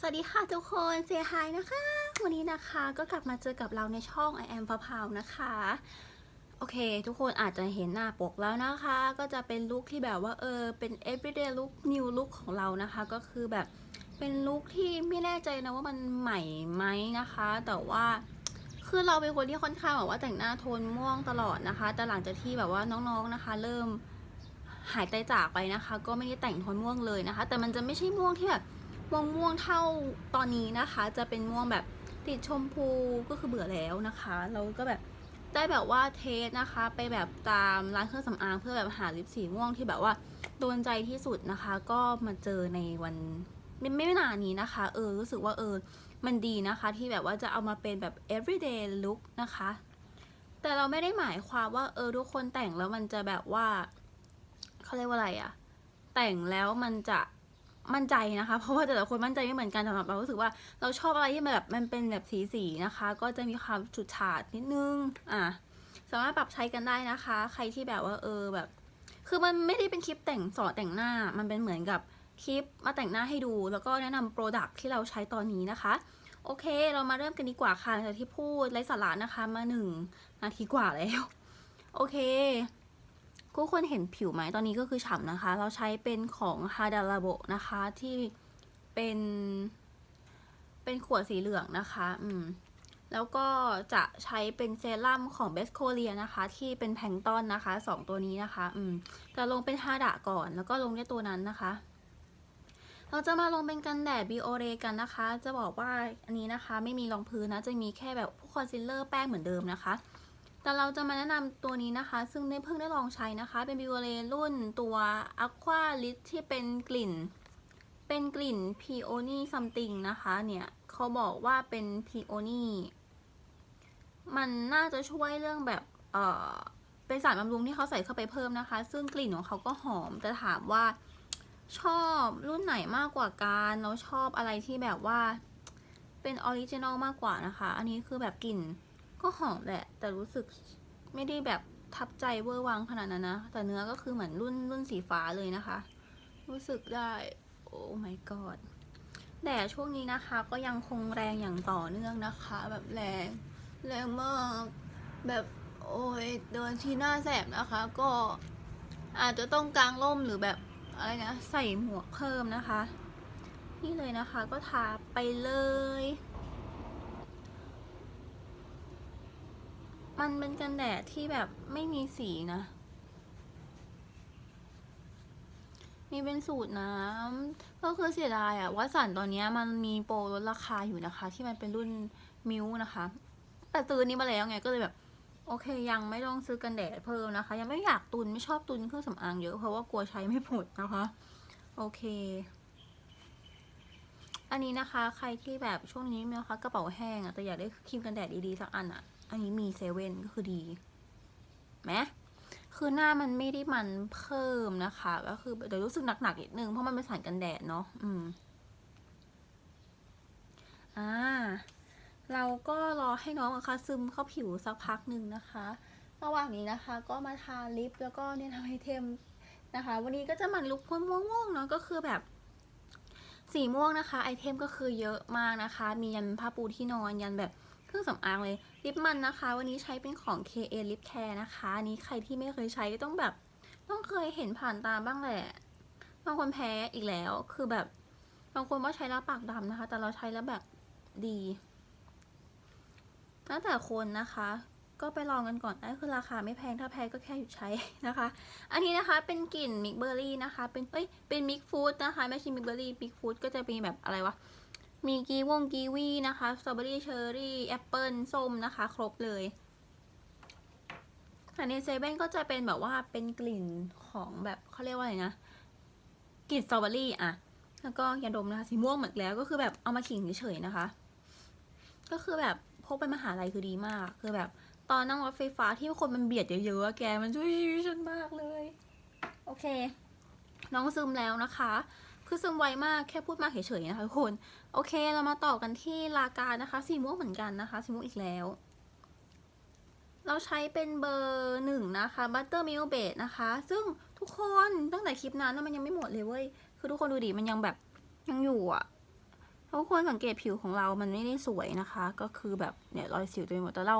สวัสดีค่ะทุกคนเซฮายนะคะ วันนี้นะคะก็กลับมาเจอกับเราในช่อง I am พะพาวนะคะ โอเค ทุกคนอาจจะเห็นหน้าปกแล้วนะคะ ก็จะเป็นลุคที่แบบว่าเออเป็น everyday look new look ของเรานะคะ ก็คือแบบเป็นลุคที่ไม่แน่ใจนะว่ามันใหม่ไหมนะคะ แต่ว่าคือเราเป็นคนที่ค่อนข้างแบบว่าแต่งหน้าโทนม่วงตลอดนะคะ แต่หลังจากที่แบบว่าน้องๆนะคะ เริ่มหายใจจากไปนะคะ ก็ไม่ได้แต่งโทนม่วงเลยนะคะ แต่มันจะไม่ใช่ม่วงที่แบบ วงม่วงเท่าตอนนี้นะคะ จะเป็นม่วงแบบติดชมพูก็คือเบื่อแล้วนะคะ เราก็แบบได้แบบว่าเทสนะคะ ไปแบบตามร้านเครื่องสำอางเพื่อแบบหาลิปสีม่วงที่แบบว่าโดนใจที่สุดนะคะ ก็มาเจอในวันไม่ไม่นานนี้นะคะ เออรู้สึกว่าเออมันดีนะคะ ที่แบบว่าจะเอามาเป็นแบบ everyday look นะคะ แต่เราไม่ได้หมายความว่าเออทุกคนแต่งแล้วมันจะแบบว่าเขาเรียกว่าอะไรอะแต่งแล้วมันจะ มั่นใจนะคะ เพราะว่าแต่ละคนมั่นใจไม่เหมือนกันสำหรับเรารู้สึกว่าเราชอบอะไรที่มันแบบมันเป็นแบบสีสีนะคะ ก็จะมีความฉูดฉาดนิดนึงอะสามารถปรับใช้กันได้นะคะ ใครที่แบบว่าเออแบบ คือมันไม่ได้เป็นคลิปแต่งสอนแต่งหน้า มันเป็นเหมือนกับคลิปมาแต่งหน้าให้ดู แล้วก็แนะนำโปรดักที่เราใช้ตอนนี้นะคะโอเค เรามาเริ่มกันดีกว่าค่ะจากที่พูดไร้สาระนะคะมาหนึ่งนาทีกว่าแล้ว โอเค ทุกคนเห็นผิวไหมตอนนี้ก็คือฉ่ำนะคะ เราใช้เป็นของฮาดาลาโบนะคะที่เป็น เป็นขวดสีเหลืองนะคะ อืม แล้วก็จะใช้เป็นเซรั่มของเบสโคเรียนะคะ ที่เป็นแพงตอนนะคะสองตัวนี้นะคะ อืมจะลงเป็นฮาดะก่อนแล้วก็ลงด้วยตัวนั้นนะคะเราจะมาลงเป็นกันแดดบิโอเรกันนะคะ จะบอกว่าอันนี้นะคะไม่มีรองพื้นนะ จะมีแค่แบบพวกคอนซีลเลอร์แป้งเหมือนเดิมนะคะ แต่เราจะมาแนะนำตัวนี้นะคะ ซึ่งได้เพิ่งได้ลองใช้นะคะ เป็นบิวเลรุ่นตัว Aqua Lit ที่เป็นกลิ่น เป็นกลิ่น Peony something นะคะ เนี่ยเขาบอกว่าเป็น Peony มันน่าจะช่วยเรื่องแบบ เออเป็นสารบำรุงที่เขาใส่เข้าไปเพิ่มนะคะ ซึ่งกลิ่นของเขาก็หอม แต่ถามว่าชอบรุ่นไหนมากกว่ากันแล้วชอบอะไรที่แบบว่าเป็นออริจินอลมากกว่านะคะ อันนี้คือแบบกลิ่น ก็หอมแหละ แต่รู้สึกไม่ได้แบบทับใจเวอร์วังขนาดนั้นนะ แต่เนื้อก็คือเหมือนรุ่นรุ่นสีฟ้าเลยนะคะ รู้สึกได้โอ้ my god แดดช่วงนี้นะคะก็ยังคงแรงอย่างต่อเนื่องนะคะ แบบแรงแรงมาก แบบโอ้ยเดินที่หน้าแสบนะคะ ก็อาจจะต้องกางร่มหรือแบบอะไรนะใส่หมวกเพิ่มนะคะ นี่เลยนะคะก็ทาไปเลย มันเป็นกันแดดที่แบบไม่มีสีนะ มีเป็นสูตรน้ำก็คือเสียดายอะวัสันตอนนี้มันมีโปรลดราคาอยู่นะคะ ที่มันเป็นรุ่นมิวนะคะ แต่ซื้อนี้มาแล้วไงก็เลยแบบ โอเคยังไม่ต้องซื้อกันแดดเพิ่มนะคะ ยังไม่อยากตุนไม่ชอบตุนเครื่องสำอางเยอะเพราะว่ากลัวใช้ไม่หมดนะคะ โอเคอันนี้นะคะ ใครที่แบบช่วงนี้นะคะกระเป๋าแห้งอะแต่อยากได้ครีมกันแดดดีๆสักอันอะ อันนี้มีเซเว่นก็คือดีไหมคือหน้ามันไม่ได้มันเพิ่มนะคะ ก็คือเดี๋ยวรู้สึกหนักๆนิดนึงเพราะมันเป็นสารกันแดดเนาะอืมอ่าเราก็รอให้น้องอะคะซึมเข้าผิวสักพักหนึ่งนะคะระหว่างนี้นะคะ ก็มาทาลิปแล้วก็เนี่ยทำไอเทมนะคะ วันนี้ก็จะมันลุกม่วงๆเนาะก็คือแบบสีม่วงนะคะ ไอเทมก็คือเยอะมากนะคะ มียันผ้าปูที่นอนยันแบบ รื่องสำอางเลยลิปมันนะคะ วันนี้ใช้เป็นของ KA Lip Care นะคะอันนี้ใครที่ไม่เคยใช้ก็ต้องแบบ ต้องเคยเห็นผ่านตาบ้างแหละบางคนแพ้อีกแล้วคือแบบ บางคนว่าใช้แล้วปากดำนะคะ แต่เราใช้แล้วแบบดีแล้วแต่คนนะคะก็ไปลองกันก่อนได้คือราคาไม่แพงถ้าแพงก็แค่หยุดใช้นะคะ อันนี้นะคะเป็นกลิ่นมิกเบอร์รี่นะคะ เป็นเอ้ยเป็นมิกฟูดนะคะไม่ใช่มิกเบอร์รี่มิกฟูดก็จะมีแบบอะไรวะ มีกีวงกีวีนะคะสตรอเบอรี่เชอร์รี่แอปเปิลส้มนะคะ ครบเลยแต่ในเซเว่นก็จะเป็นแบบว่าเป็นกลิ่นของแบบเขาเรียกว่าอะไรนะกลิ่นสตรอเบอรี่อะแล้วก็ยาดมนะคะสีม่วงเหมือนแล้วก็คือแบบเอามาขิงเฉยๆนะคะ ก็คือแบบพกไปมหาลัยคือดีมาก คือแบบตอนนั่งรถไฟฟ้าที่คนมันเบียดเยอะๆแกมันช่วยชีวิตฉันมากเลย โอเค น้องซึมแล้วนะคะ คือซึมไวมากแค่พูดมากเฉยๆนะคะทุกคน โอเคเรามาต่อกันที่ลาการนะคะ สีม่วงเหมือนกันนะคะ สีม่วงอีกแล้ว เราใช้เป็นเบอร์หนึ่งนะคะ Butter Milk Base นะคะ ซึ่งทุกคนตั้งแต่คลิปนั้นมันยังไม่หมดเลยเว้ย คือทุกคนดูดิมันยังแบบยังอยู่อะทุกคนสังเกตผิวของเรามันไม่ได้สวยนะคะ ก็คือแบบเนี่ยรอยสิวเต็มหมดแต่เรา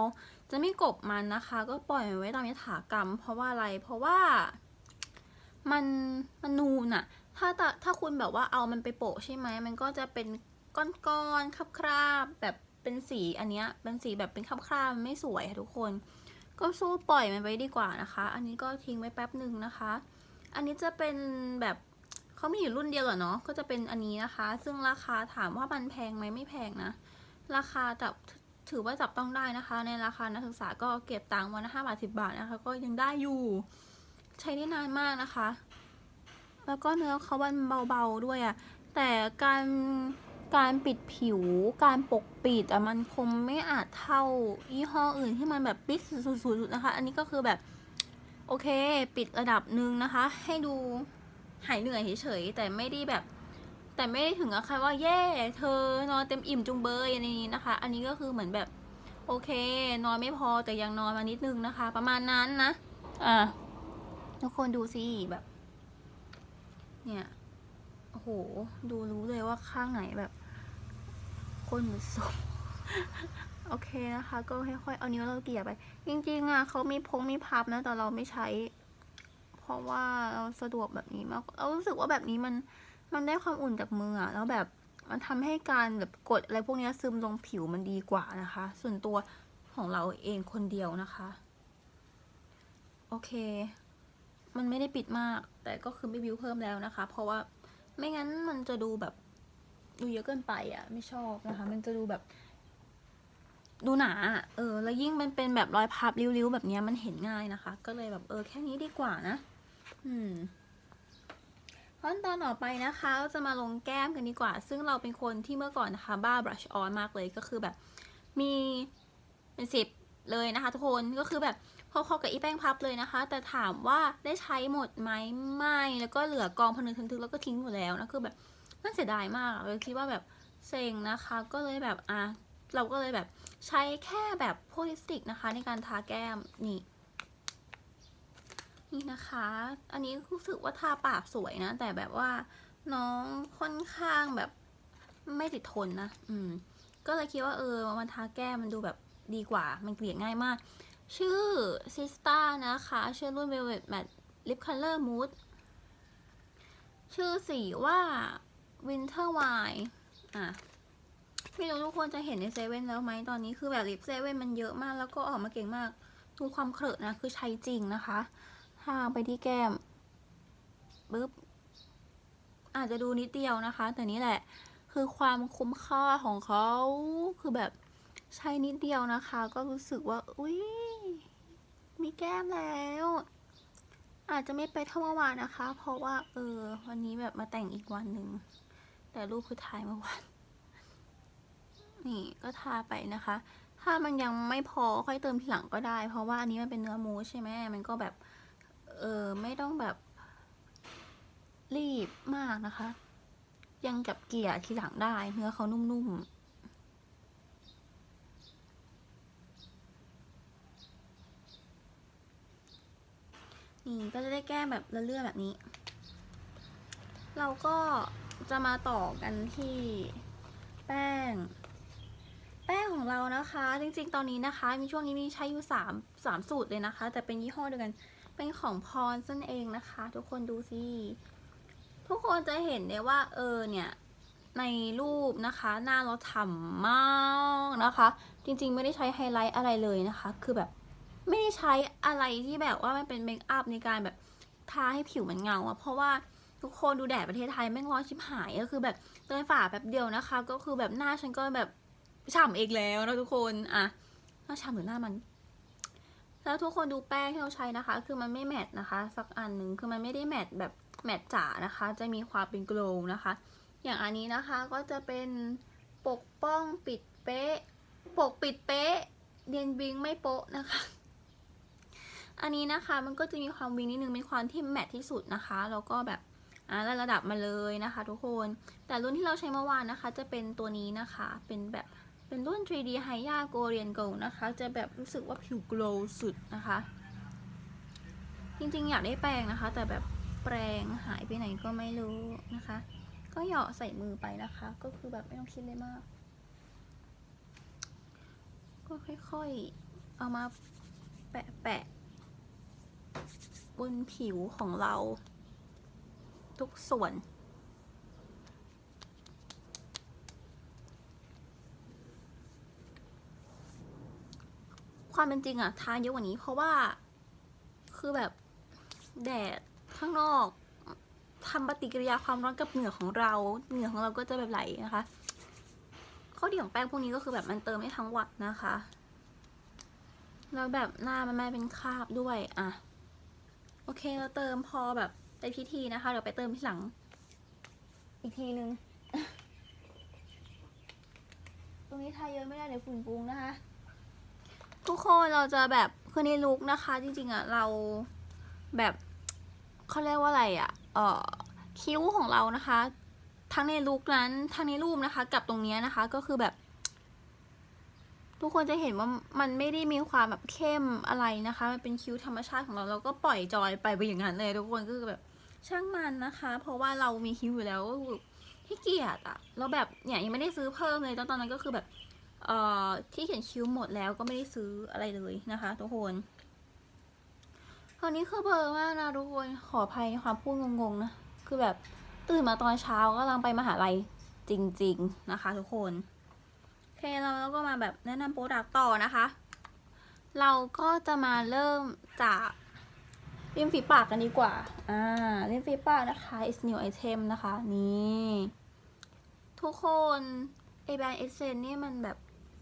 จะไม่กบมันนะคะ ก็ปล่อยมันไว้ตามยถากรรม เพราะว่าอะไรเพราะว่ามันมันนูนอะ ถ้าแต่ถ้าคุณแบบว่าเอามันไปโปะใช่ไหมมันก็จะเป็นก้อนๆคราบๆแบบเป็นสีอันเนี้ยเป็นสีแบบเป็นคราบๆมันไม่สวยค่ะทุกคน ก็สู้ปล่อยมันไว้ดีกว่านะคะ อันนี้ก็ทิ้งไว้แป๊บหนึ่งนะคะ อันนี้จะเป็นแบบเขามีอยู่รุ่นเดียวเหรอเนาะก็จะเป็นอันนี้นะคะ ซึ่งราคาถามว่ามันแพงไหมไม่แพงนะ ราคาจับถือว่าจับต้องได้นะคะ ในราคานักศึกษาก็เก็บตังค์วันละห้าบาทสิบาทนะคะ ก็ยังได้อยู่ ใช้ได้นานมากนะคะ แล้วก็เนื้อเขามันเบาๆด้วยอะแต่การการปิดผิวการปกปิดอะมันคงไม่อาจเท่ายี่ห้ออื่นที่มันแบบปิดสุดๆนะคะ อันนี้ก็คือแบบโอเค ปิดระดับหนึ่งนะคะ ให้ดูหายเหนื่อยเฉยๆแต่ไม่ได้แบบ แต่ไม่ได้ถึงกับใครว่าเย่เธอนอนเต็มอิ่มจุงเบยอันนี้นะคะ อันนี้ก็คือเหมือนแบบโอเค นอนไม่พอแต่ยังนอนมานิดนึงนะคะ ประมาณนั้นนะอะทุกคนดูสิแบบ เนี่ย โอ้โห ดูรู้เลยว่าข้างไหนแบบคนเหมือนศพโอเคนะคะ ก็ค่อยๆเอานิ้วเราเกลี่ยไป จริงๆอะเขามีพงมีพับนะ แต่เราไม่ใช้ เพราะว่าเราสะดวกแบบนี้มากเรารู้สึกว่าแบบนี้มันมันได้ความอุ่นจากมืออะแล้วแบบมันทำให้การแบบกดอะไรพวกนี้ซึมลงผิวมันดีกว่านะคะ ส่วนตัวของเราเองคนเดียวนะคะ โอเค มันไม่ได้ปิดมาก แต่ก็คือไม่บิวเพิ่มแล้วนะคะ เพราะว่าไม่งั้นมันจะดูแบบ ดูเยอะเกินไปอะ ไม่ชอบนะคะ มันจะดูแบบ ดูหนา เออ แล้วยิ่งมันเป็นแบบรอยพับริ้วๆ แบบนี้มันเห็นง่ายนะคะ ก็เลยแบบเออแค่นี้ดีกว่านะ อืมขั้นตอนต่อไปนะคะจะมาลงแก้มกันดีกว่า ซึ่งเราเป็นคนที่เมื่อก่อนนะคะ บ้า brush on มากเลยก็คือแบบ มีเป็นสิบเลยนะคะ ทุกคนก็คือแบบ พอๆกับอีแป้งพับเลยนะคะ แต่ถามว่าได้ใช้หมดไหมไม่แล้วก็เหลือกองพนึกทึกๆแล้วก็ทิ้งหมดแล้วนะคือแบบน่าเสียดายมากเลยคิดว่าแบบเซ็งนะคะ ก็เลยแบบอะเราก็เลยแบบใช้แค่แบบโพลิสติกนะคะ ในการทาแก้มนี่นี่นะคะ อันนี้รู้สึกว่าทาปากสวยนะ แต่แบบว่าน้องค่อนข้างแบบไม่ติดทนนะ อืม ก็เลยคิดว่าเออมันทาแก้มมันดูแบบดีกว่า มันเกลี่ยง่ายมาก ชื่อซิสตานะคะ ชื่อรุ่น Velvet Matte Lip Color Mood ชื่อสีว่า Winter Wine อะไม่รู้ทุกคนจะเห็นในเซเว่นแล้วไหมตอนนี้คือแบบลิปเซเว่นมันเยอะมากแล้วก็ออกมาเก่งมากดูความเครอะนะ คือใช้จริงนะคะ ทาไปที่แก้มปึ๊บอาจจะดูนิดเดียวนะคะ แต่นี่แหละ คือความคุ้มค่าของเขาคือแบบ ใช้นิดเดียวนะคะ ก็รู้สึกว่า อุ้ยมีแก้มแล้ว อาจจะไม่ไปเท่าเมื่อวานนะคะ เพราะว่า เออ วันนี้แบบมาแต่งอีกวันหนึ่ง แต่รูปคือถ่ายเมื่อวานนี่ก็ทาไปนะคะ ถ้ามันยังไม่พอค่อยเติมทีหลังก็ได้ เพราะว่าอันนี้มันเป็นเนื้อมูสใช่ไหมมันก็แบบ เออไม่ต้องแบบรีบมากนะคะ ยังกับเกลี่ยทีหลังได้ เนื้อเขานุ่มๆ นี่ก็จะได้แก้มแบบเลื่อนๆแบบนี้ เราก็จะมาต่อกันที่แป้ง แป้งของเรานะคะ จริงๆ ตอนนี้นะคะ มีช่วงนี้มีใช้อยู่3 3สูตรเลยนะคะ แต่เป็นยี่ห้อเดียวกัน เป็นของพรนั่นเองนะคะ ทุกคนดูสิ ทุกคนจะเห็นได้ว่าเออเนี่ยในรูปนะคะหน้าเราฉ่ำมากนะคะ จริงๆไม่ได้ใช้ไฮไลท์อะไรเลยนะคะ คือแบบ ไม่ได้ใช้อะไรที่แบบว่ามันเป็นเมคอัพในการแบบทาให้ผิวมันเงาอะเพราะว่าทุกคนดูแดดประเทศไทยแม่งร้อนชิบหายก็คือแบบเดินฝ่าแบบเดียวนะคะ ก็คือแบบหน้าฉันก็แบบฉ่ำเองแล้วนะทุกคนอะหน้าฉ่ำหรือหน้ามัน แล้วทุกคนดูแป้งที่เราใช้นะคะ คือมันไม่แมทนะคะ สักอันหนึ่งคือมันไม่ได้แมทแบบแมทจ๋านะคะ จะมีความเป็นโกล์นะคะ อย่างอันนี้นะคะก็จะเป็นปกป้องปิดเป๊ะ ปกปิดเป๊ะเดียนวิงไม่โป๊ะนะคะ อันนี้นะคะมันก็จะมีความวิงนิดนึงมีความที่แมทที่สุดนะคะแล้วก็แบบอ่าระดับมาเลยนะคะ ทุกคน แต่รุ่นที่เราใช้เมื่อวานนะคะ จะเป็นตัวนี้นะคะ เป็นแบบเป็นรุ่น 3D h i y a g o r i a n Go นะคะ จะแบบรู้สึกว่าผิวโกลว์สุดนะคะ จริงๆ อยากได้แปรงนะคะ แต่แบบแปรงหายไปไหนก็ไม่รู้นะคะ ก็เหยาะใส่มือไปนะคะ ก็คือแบบไม่ต้องคิดเลยมาก ก็ค่อยๆ เอามาแปะแปะๆ บนผิวของเรา ทุกส่วนความเป็นจริงอะทาเยอะกว่านี้ เพราะว่าคือแบบแดดข้างนอกทำปฏิกิริยาความร้อนกับเหงื่อของเรา เหงื่อของเราก็จะแบบไหลนะคะ ข้อดีของแป้งพวกนี้ก็คือแบบมันเติมได้ทั้งวันนะคะ แล้วแบบหน้ามันไม่เป็นคราบด้วยอะ โอเคเราเติมพอแบบไปพิธีนะคะเดี๋ยวไปเติมที่หลัง อีกทีนึง ตรงนี้ทาเยอะไม่ได้เดี๋ยวฝุ่นฟุ้งนะคะ ทุกคนเราจะแบบคือในลุคนะคะ จริงๆอะเราแบบเขาเรียกว่าอะไรอะเอ่อคิ้วของเรานะคะ ทั้งในลุคนั้นทั้งในรูปนะคะ กับตรงเนี้ยนะคะก็คือแบบ ทุกคนจะเห็นว่ามันไม่ได้มีความแบบเข้มอะไรนะคะ มันเป็นคิ้วธรรมชาติของเราเราก็ปล่อยจอยไปไปอย่างนั้นเลยทุกคนก็คือแบบช่างมันนะคะ เพราะว่าเรามีคิ้วอยู่แล้วก็คือขี้เกียจอะแล้วแบบเนี่ยยังไม่ได้ซื้อเพิ่มเลยตอนตอนนั้นก็คือแบบเอ่อที่เขียนคิ้วหมดแล้วก็ไม่ได้ซื้ออะไรเลยนะคะ ทุกคนคราวนี้คือเบอร์มากนะทุกคนขออภัยในความพูดงงๆนะคือแบบตื่นมาตอนเช้าก็กำลังไปมหาลัยจริง ๆ นะคะ ทุกคน เคเราก็มาแบบแนะนำโปรดักต์ต่อนะคะ เราก็จะมาเริ่มจากริมฝีปากกันดีกว่า อ่าริมฝีปากนะคะ is new item นะคะ นี่ ทุกคนไอแบรนด์เอเซนนี่มันแบบ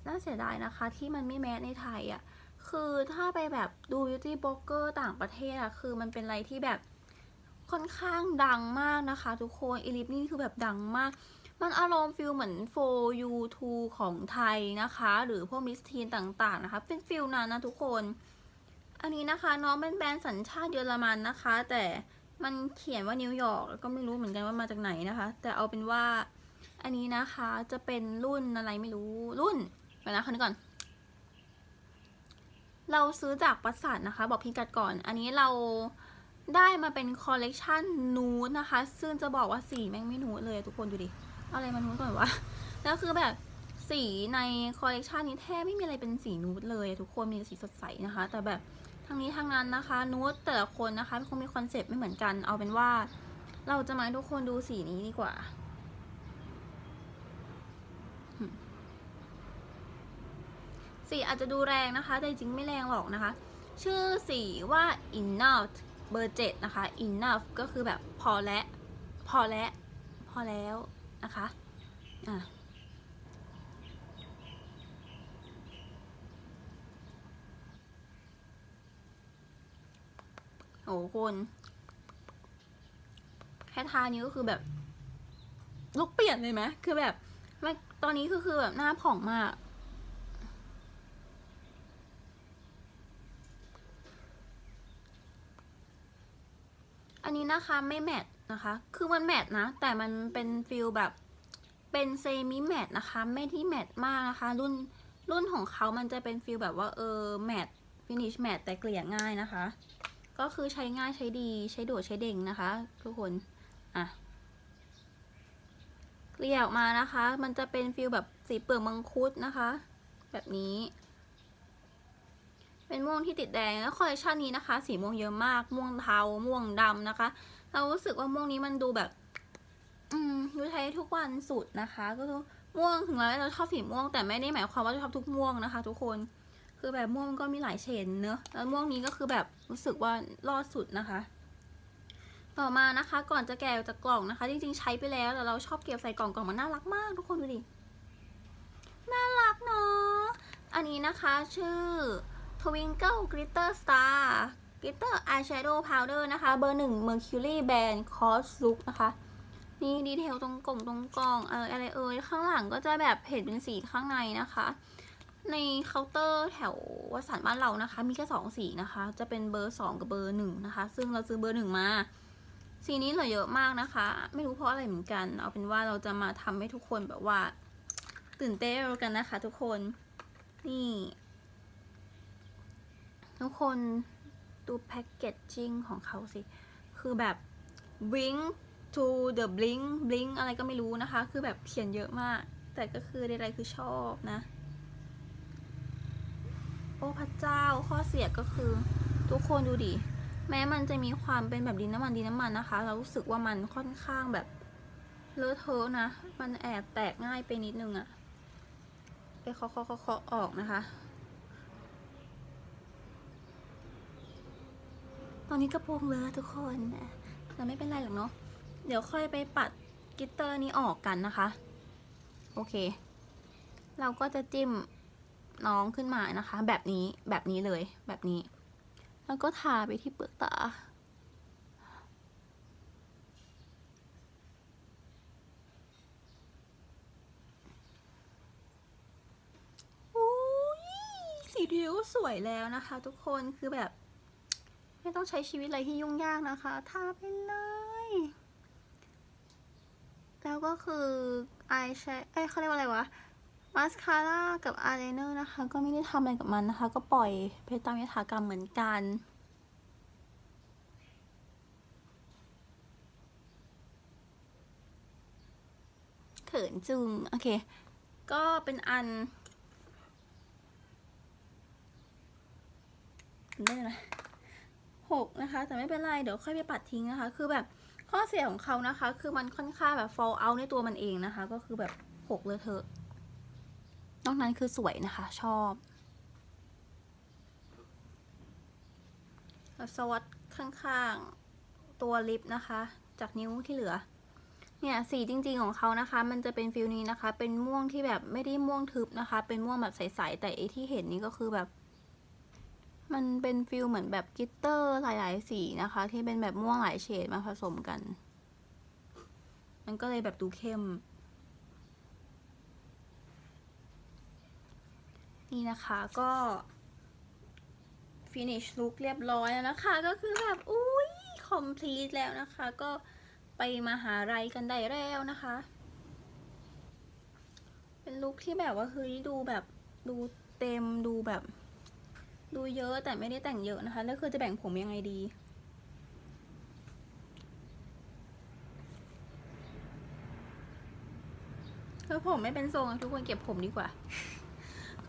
น่าเสียดายนะคะ ที่มันไม่แมสในไทยอะ่ะ คือถ้าไปแบบดู beauty blogger ต่างประเทศอะคือมันเป็นอะไรที่แบบค่อนข้างดังมากนะคะ ทุกคน อีลิฟนี่คือแบบดังมาก มันอารมณ์ฟิลเหมือน for you to ของไทยนะคะ หรือพวกมิสทีนต่างๆนะคะ เป็นฟิลนั้นนะทุกคน อันนี้นะคะน้องเป็นแบรนด์สัญชาติเยอรมันนะคะ แต่มันเขียนว่านิวยอร์กก็ไม่รู้เหมือนกันว่ามาจากไหนนะคะ แต่เอาเป็นว่าอันนี้นะคะจะเป็นรุ่นอะไรไม่รู้รุ่นเดี๋ยวนะคนนี้ก่อน เราซื้อจากปัสสัทนะคะ บอกพิกัดก่อน อันนี้เราได้มาเป็นคอลเลกชันนูดนะคะ ซึ่งจะบอกว่าสีแม่งไม่นูดเลยทุกคนดูดิ อะไรมานูดก่อนวะแล้วคือแบบสีในคอลเลกชันนี้แทบไม่มีอะไรเป็นสีนูดเลยทุกคนมีแต่สีสดใสนะคะ แต่แบบทั้งนี้ทั้งนั้นนะคะ นูดแต่ละคนนะคะคงมีคอนเซปต์ไม่เหมือนกัน เอาเป็นว่า เราจะมาให้ทุกคนดูสีนี้ดีกว่าสีอาจจะดูแรงนะคะ แต่จริงไม่แรงหรอกนะคะ ชื่อสีว่า enough เบอร์เจ็ดนะคะ enough ก็คือแบบพอแล้วพอแล้วพอแล้ว นะคะอะโอ้คนแค่ทานี้ก็คือแบบลุกเปลี่ยนเลยไหมคือแบบไม่ตอนนี้คือคือแบบหน้าผ่องมากอันนี้นะคะไม่แมท นะคะ คือมันแมทนะ แต่มันเป็นฟิลแบบเป็นเซมิแมทนะคะ ไม่ที่แมทมากนะคะ รุ่นรุ่นของเขามันจะเป็นฟิลแบบว่าเออแมทฟินิชแมทแต่เกลี่ยง่ายนะคะ ก็คือใช้ง่ายใช้ดีใช้โดดใช้เด่งนะคะ ทุกคน อะ เกลี่ยออกมานะคะ มันจะเป็นฟิลแบบสีเปลือกมังคุดนะคะ แบบนี้ เป็นม่วงที่ติดแดงแล้วคอลเลคชันนี้นะคะ สีม่วงเยอะมาก ม่วงเทาม่วงดำนะคะ เรารู้สึกว่าม่วงนี้มันดูแบบ อืมดูใช้ทุกวันสุดนะคะ ก็คือม่วงถึงแม้เราชอบสีม่วงแต่ไม่ได้หมายความว่าชอบทุกม่วงนะคะ ทุกคน คือแบบม่วงมันก็มีหลายเฉดเนอะแล้วม่วงนี้ก็คือแบบรู้สึกว่ารอดสุดนะคะ ต่อมานะคะ ก่อนจะแกะจากกล่องนะคะ จริงๆใช้ไปแล้วแต่เราชอบเก็บใส่กล่องกล่องมันน่ารักมาก ทุกคนดูดิน่ารักเนาะอันนี้นะคะชื่อ Twinkle Glitter Star Glitter Eyeshadow Powder นะคะ เบอร์หนึ่ง Mercury Band Cos Look นะคะ นี่ดีเทลตรงกล่องตรงกล่องเอออะไรเอ่ยข้างหลังก็จะแบบเห็นเป็นสีข้างในนะคะ ในเคาน์เตอร์แถววัสันบ้านเรานะคะ มีแค่สองสีนะคะ จะเป็นเบอร์สองกับเบอร์หนึ่งนะคะ ซึ่งเราซื้อเบอร์หนึ่งมาสีนี้เหลือเยอะมากนะคะ ไม่รู้เพราะอะไรเหมือนกัน เอาเป็นว่าเราจะมาทำให้ทุกคนแบบว่า ตื่นเต้นกันนะคะ ทุกคน นี่ ทุกคน ดูแพ็กเกจจิ้งของเขาสิ คือแบบวิง to the blink blink อะไรก็ไม่รู้นะคะ คือแบบเขียนเยอะมาก แต่ก็คือใดๆคือชอบนะ โอ้พระเจ้าข้อเสียก็คือ ทุกคนดูดิ แม้มันจะมีความเป็นแบบดินน้ำมันดินน้ำมันนะคะ เรารู้สึกว่ามันค่อนข้างแบบเลอะเทอะนะ มันแอบแตกง่ายไปนิดนึงอะไปเคาะเคาะเคาะเคาะออกนะคะ อนนี้กระโปรงเลอะทุกคนแต่ไม่เป็นไรหรอกเนาะ เดี๋ยวค่อยไปปัดกิตเตอร์นี้ออกกันนะคะ โอเค เราก็จะจิ้มน้องขึ้นมานะคะ แบบนี้แบบนี้เลยแบบนี้ แล้วก็ทาไปที่เปลือกตาอุ้ยสีเดียวก็สวยแล้วนะคะ ทุกคนคือแบบ ไม่ต้องใช้ชีวิตอะไรที่ยุ่งยากนะคะทาไปเลย แล้วก็คืออายแชเอ้ยเขาเรียกว่าอะไรวะมาสคาร่ากับอายไลเนอร์นะคะ ก็ไม่ได้ทำอะไรกับมันนะคะ ก็ปล่อยไปตามยถากรรมเหมือนกันเขินจุง โอเค ก็เป็นอันได้ไหม หกนะคะ แต่ไม่เป็นไร เดี๋ยวค่อยไปปัดทิ้งนะคะ คือแบบข้อเสียของเขานะคะ คือมันค่อนข้างแบบ fall out ในตัวมันเองนะคะ ก็คือแบบหกเลยเถอะนอกนั้นคือสวยนะคะ ชอบสวัสดข้างๆตัวลิปนะคะ จากนิ้วที่เหลือ เนี่ยสีจริง ๆของเขานะคะ มันจะเป็นฟิลนี้นะคะ เป็นม่วงที่แบบไม่ได้ม่วงทึบนะคะ เป็นม่วงแบบใสๆแต่ไอที่เห็นนี่ก็คือแบบ มันเป็นฟิลเหมือนแบบกิตเตอร์หลาย ๆ สีนะคะ ที่เป็นแบบม่วงหลายเฉดมาผสมกัน มันก็เลยแบบดูเข้ม นี่นะคะก็ finish look เรียบร้อยแล้วนะคะ ก็คือแบบ อุ้ย complete แล้วนะคะ ก็ไปมาหาไรกันได้แล้วนะคะ เป็นลุคที่แบบว่าเฮ้ยดูแบบดูเต็มดูแบบ ดูเยอะแต่ไม่ได้แต่งเยอะนะคะ แล้วคือจะแบ่งผมยังไงดีคือผมไม่เป็นทรงทุกคนเก็บผมดีกว่า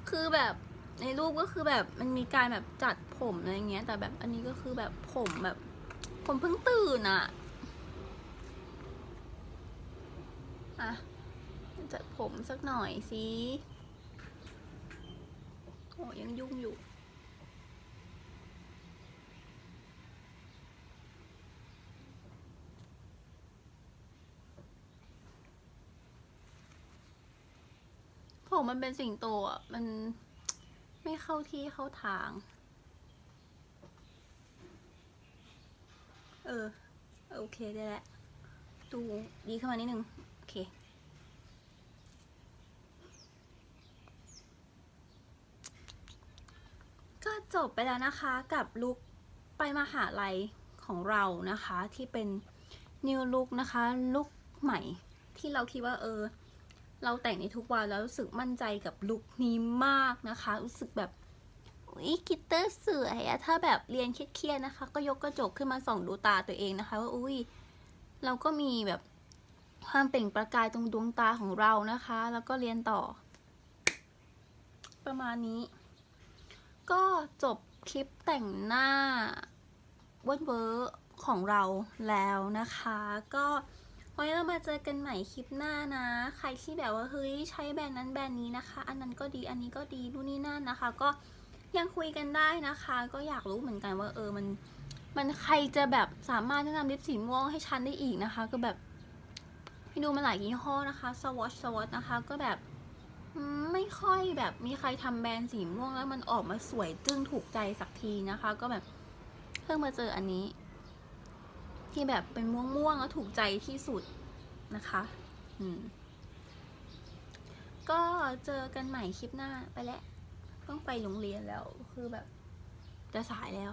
คือแบบในรูปก็คือแบบมันมีการแบบจัดผมอะไรเงี้ย แต่แบบอันนี้ก็คือแบบผมแบบ ผมเพิ่งตื่นอะอะจัดผมสักหน่อยสิโอ้ยังยุ่งอยู่ ผมมันเป็นสิ่งโตอะ มันไม่เข้าที่เข้าทาง เออ โอเคได้แล้วดูดีขึ้นมานิดนึง โอเค ก็จบไปแล้วนะคะกับลุคไปมหาลัยของเรานะคะ ที่เป็น new look นะคะลุคใหม่ที่เราคิดว่าเออ เราแต่งในทุกวันแล้วรู้สึกมั่นใจกับลุคนี้มากนะคะ รู้สึกแบบอุ๊ยกิตเตอร์สวยอะถ้าแบบเรียนเครียดๆนะคะ ก็ยกกระจกขึ้นมาส่องดูตาตัวเองนะคะ ว่าอุ้ยเราก็มีแบบความเปล่งประกายตรงดวงตาของเรานะคะ แล้วก็เรียนต่อ ประมาณนี้ ก็จบคลิปแต่งหน้าเวิร์เวอร์ของเราแล้วนะคะ ก็ ไว้เรามาเจอกันใหม่คลิปหน้านะ ใครที่แบบว่าเฮ้ยใช้แบรนด์นั้นแบรนด์นี้นะคะ อันนั้นก็ดีอันนี้ก็ดีนู่นนี่นั่นนะคะ ก็ยังคุยกันได้นะคะ ก็อยากรู้เหมือนกันว่าเออมันมันใครจะแบบสามารถแนะนำลิปสีม่วงให้ฉันได้อีกนะคะ ก็แบบให้ดูมาหลายยี่ห้อนะคะสวอชสวอชนะคะ ก็แบบไม่ค่อยแบบมีใครทำแบรนด์สีม่วงแล้วมันออกมาสวยจึ้งถูกใจสักทีนะคะ ก็แบบเพิ่งมาเจออันนี้ ที่แบบเป็นม่วงม่วงๆแล้วถูกใจที่สุดนะคะอืมก็เจอกันใหม่คลิปหน้าไปแล้ว ต้องไปโรงเรียนแล้วคือแบบจะสายแล้ว